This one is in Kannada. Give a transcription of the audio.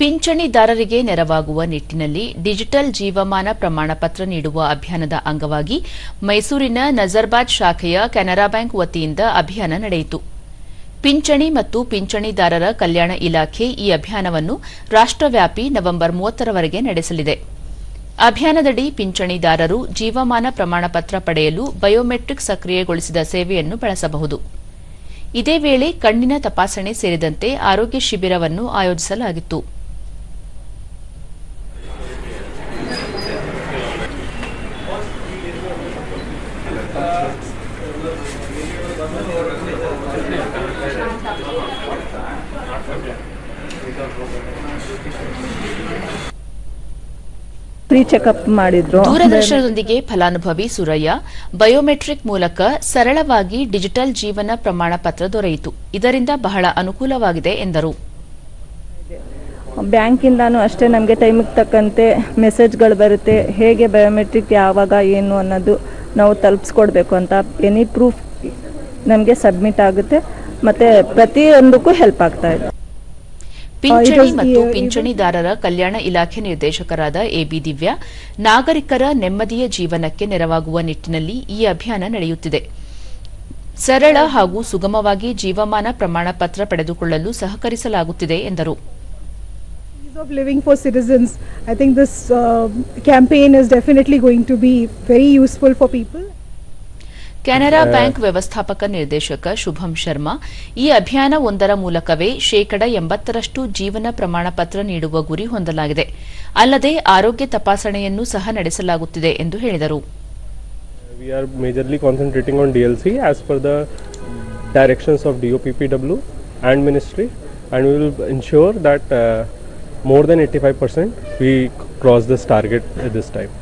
ಪಿಂಚಣಿದಾರರಿಗೆ ನೆರವಾಗುವ ನಿಟ್ಟಿನಲ್ಲಿ ಡಿಜಿಟಲ್ ಜೀವಮಾನ ಪ್ರಮಾಣ ಪತ್ರ ನೀಡುವ ಅಭಿಯಾನದ ಅಂಗವಾಗಿ ಮೈಸೂರಿನ ನಜರ್ಬಾದ್ ಶಾಖೆಯ ಕೆನರಾ ಬ್ಯಾಂಕ್ ವತಿಯಿಂದ ಅಭಿಯಾನ ನಡೆಯಿತು. ಪಿಂಚಣಿ ಮತ್ತು ಪಿಂಚಣಿದಾರರ ಕಲ್ಯಾಣ ಇಲಾಖೆ ಈ ಅಭಿಯಾನವನ್ನು ರಾಷ್ಟವ್ಯಾಪಿ ನವೆಂಬರ್ ಮೂವತ್ತರವರೆಗೆ ನಡೆಸಲಿದೆ. ಅಭಿಯಾನದಡಿ ಪಿಂಚಣಿದಾರರು ಜೀವಮಾನ ಪ್ರಮಾಣಪತ್ರ ಪಡೆಯಲು ಬಯೋಮೆಟ್ರಿಕ್ ಸಕ್ರಿಯಗೊಳಿಸಿದ ಸೇವೆಯನ್ನು ಬಳಸಬಹುದು. ಇದೇ ವೇಳೆ ಕಣ್ಣಿನ ತಪಾಸಣೆ ಸೇರಿದಂತೆ ಆರೋಗ್ಯ ಶಿಬಿರವನ್ನು ಆಯೋಜಿಸಲಾಗಿತ್ತು. ಫ್ರೀ ಚೆಕಪ್ ಮಾಡಿದ್ರು. ದೂರದರ್ಶನದೊಂದಿಗೆ ಫಲಾನುಭವಿ ಸುರಯ್ಯ ಬಯೋಮೆಟ್ರಿಕ್ ಮೂಲಕ ಸರಳವಾಗಿ ಡಿಜಿಟಲ್ ಜೀವನ ಪ್ರಮಾಣ ಪತ್ರ ದೊರೆಯಿತು. ಇದರಿಂದ ಬಹಳ ಅನುಕೂಲವಾಗಿದೆ ಎಂದರು. ಬ್ಯಾಂಕಿಂದಾನು ಅಷ್ಟೇ ನಮಗೆ ಟೈಮಿಗೆ ತಕ್ಕಂತೆ ಮೆಸೇಜ್ಗಳು ಬರುತ್ತೆ. ಹೇಗೆ ಬಯೋಮೆಟ್ರಿಕ್ ಯಾವಾಗ ಏನು ಅನ್ನೋದು ನಾವು ತಲುಪಿಸ್ಕೊಡ್ಬೇಕು ಅಂತ ಎನಿ ಪ್ರೂಫ್ ನಮಗೆ ಸಬ್ಮಿಟ್ ಆಗುತ್ತೆ ಮತ್ತೆ ಪ್ರತಿಯೊಂದಕ್ಕೂ ಹೆಲ್ಪ್ ಆಗ್ತಾ ಇದೆ ಪಿಂಚಣಿ ಮತ್ತು ಪಿಂಚಣಿದಾರರ ಕಲ್ಯಾಣ ಇಲಾಖೆ ನಿರ್ದೇಶಕರಾದ ಎಬಿ ದಿವ್ಯಾ ನಾಗರಿಕರ ನೆಮ್ಮದಿಯ ಜೀವನಕ್ಕೆ ನೆರವಾಗುವ ನಿಟ್ಟಿನಲ್ಲಿ ಈ ಅಭಿಯಾನ ನಡೆಯುತ್ತಿದೆ ಸರಳ ಹಾಗೂ ಸುಗಮವಾಗಿ ಜೀವಮಾನ ಪ್ರಮಾಣ ಪತ್ರ ಪಡೆದುಕೊಳ್ಳಲು ಸಹಕರಿಸಲಾಗುತ್ತಿದೆ ಎಂದರು Ease of living for citizens. I think this uh, campaign is definitely going to be very useful for people. Canara bank ವ್ಯವಸ್ಥಾಪಕ ನಿರ್ದೇಶಕ ಶುಭಂ ಶರ್ಮಾ ಈ ಅಭಿಯಾನ ಒಂದರ ಮೂಲಕವೇ ಶೇಕಡ 80ರಷ್ಟು ಜೀವನ ಪ್ರಮಾಣಪತ್ರ ನೀಡುವ ಗುರಿ ಹೊಂದಲಾಗಿದೆ. ಅಲ್ಲದೆ ಆರೋಗ್ಯ ತಪಾಸಣೆಯನ್ನು ಸಹ ನಡೆಸಲಾಗುತ್ತಿದೆ ಎಂದು ಹೇಳಿದರು. We are majorly concentrating on DLC as per the directions of we that more 85% we cross this target at this time